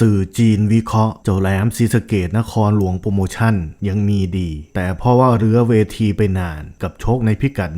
สื่อจีนวิเคราะห์เจ้าแหลมซีสเกตนครหลวงโปรโมชั่นยังมีดี แต่เพราะว่าเรือเวทีไปนานกับโชคในพิกัด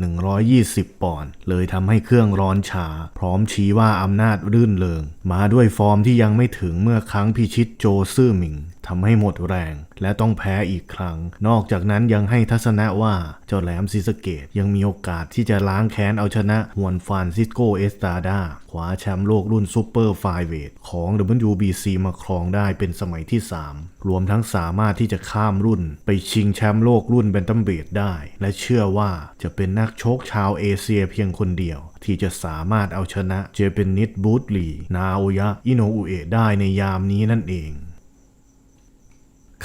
120 ปอนด์เลยทำให้เครื่องร้อนชา พร้อมชี้ว่าอำนาจรื่นเริง มาด้วยฟอร์มที่ยังไม่ถึงเมื่อครั้งพิชิตโจซื่อหมิง ทำให้หมดแรง และต้องแพ้อีกครั้ง นอกจากนั้นยังให้ทัศนะว่าเจ้าแหลมซีสเกตยังมีโอกาสที่จะล้างแค้นเอาชนะฮวนฟานซิสโกเอสตาดาคว้าแชมป์โลกรุ่นซูเปอร์ไฟเวทของ WBC มาครองได้เป็นสมัยที่ 3 รวมทั้งสามารถที่จะข้ามรุ่น ไปชิงแชมป์โลกรุ่นแบนตัมเบดได้ และเชื่อว่าจะเป็นนักชกชาวเอเชียเพียงคนเดียวที่จะสามารถเอาชนะเจเปนิดบูตลีนาโอยะ อิโนอุเอะได้ในยามนี้นั่นเอง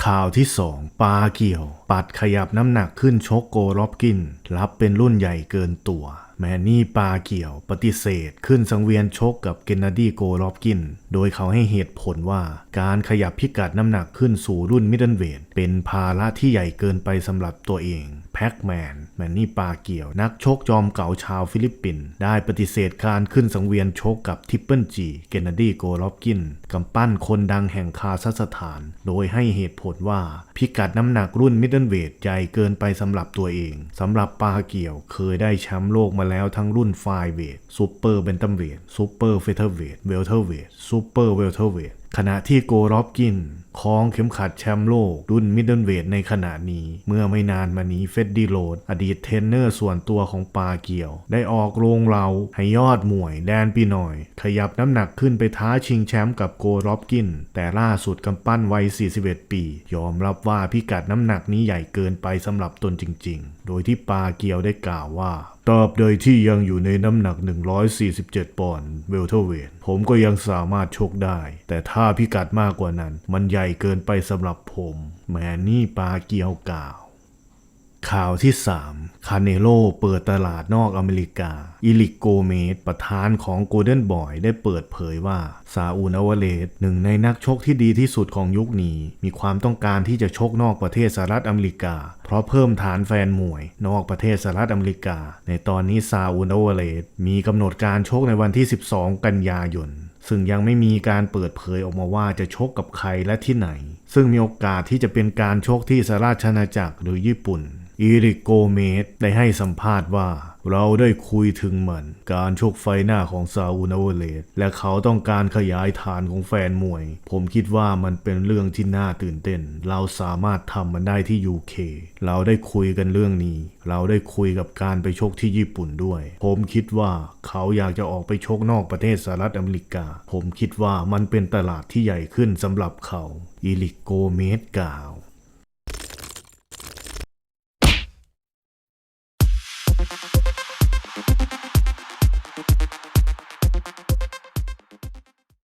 ข่าวที่ 2 ปาเกี่ยว ปัดขยับน้ำหนักขึ้นชกโกรอบกิน รับเป็นรุ่นใหญ่เกินตัวแมนนี่ปาเกี่ยวปฏิเสธ ขึ้นสังเวียนชกกับเกนนาดีโกรอบกิน โดยเขาให้เหตุผลว่าการขยับพิกัดน้ำหนักขึ้นสู่รุ่นมิดเดิลเวทเป็นภาระที่ใหญ่เกินไปสำหรับตัวเองแพ็กแมนแมนนี่ปาเกี่ยว นักชกจอมเก่าชาวฟิลิปปินส์ได้ปฏิเสธการขึ้นสังเวียนชกกับทิปเปิลจีเกนนาดีโกรอบกินกำปั้นคนดังแห่งคาซัคสถาน โดยให้เหตุผลว่าพิกัดน้ำหนักรุ่นมิดเดิลเวทใหญ่เกินไปสำหรับตัวเองสำหรับปาเกี่ยวเคยได้แชมป์โลกมาแล้วทั้งรุ่นไฟเวทซูเปอร์เบนตัมเวทซูเปอร์เฟเธอร์เวทเวลเทอร์เวทซูเปอร์เวลเทอร์เวทขณะที่โกรอบกินคองเข็มขัดแชมป์โลก รุ่นมิดเดิลเวทในขณะนี้ เมื่อไม่นานมานี้เฟดดี้โรดอดีตเทรนเนอร์ส่วนตัวของปาเกียว ได้ออกโรงเราให้ยอดมวยแดนปีหน่อย ขยับน้ำหนักขึ้นไปท้าชิงแชมป์กับโกรอบกิน แต่ล่าสุดกำปั้นวัย 41 ปี ยอมรับว่าพิกัดน้ำหนักนี้ใหญ่เกินไปสำหรับตนจริง ๆ โดยที่ปาเกียวได้กล่าวว่า ตราบโดยที่ยังอยู่ในน้ำหนัก 147 ปอนด์เวลเทเวทผมก็ยังสามารถชกได้ แต่ถ้าพิกัดมากกว่านั้น มันใหญ่เกินไปสำหรับผม แมนนี่ปาเกียวกล่าว ข่าวที่ 3 คาเนโลเปิดตลาดนอกอเมริกา อิลิกโกเมสประธานของโกลเด้นบอยได้เปิดเผยว่า ซาอูนอวเลสหนึ่งในนักชกที่ดีที่สุดของยุคนี้ มีความต้องการที่จะชกนอกประเทศสหรัฐอเมริกา เพราะเพิ่มฐานแฟนมวย นอกประเทศสหรัฐอเมริกา ในตอนนี้ซาอูนอวเลสมีกำหนดการชกในวันที่ 12 กันยายนซึ่งยังไม่มีการเปิดเผยออกมาว่าจะชกกับใครและที่ไหน ซึ่งมีโอกาสที่จะเป็นการชกที่สหราชอาณาจักรหรือญี่ปุ่น อีริกโกเมสได้ให้สัมภาษณ์ว่า เราได้คุยถึงมัน การชกไฟหน้าของซาอูนาวเลสและเขาต้องการขยายฐานของแฟนมวย ผมคิดว่ามันเป็นเรื่องที่น่าตื่นเต้น เราสามารถทำมันได้ที่ UK เคเราได้คุยกันเรื่องนี้ เราได้คุยกับการไปชกที่ญี่ปุ่นด้วย ผมคิดว่าเขาอยากจะออกไปชกนอกประเทศสหรัฐอเมริกา ผมคิดว่ามันเป็นตลาดที่ใหญ่ขึ้นสำหรับเขาอีลิกโกเมสกล่าว Thank you.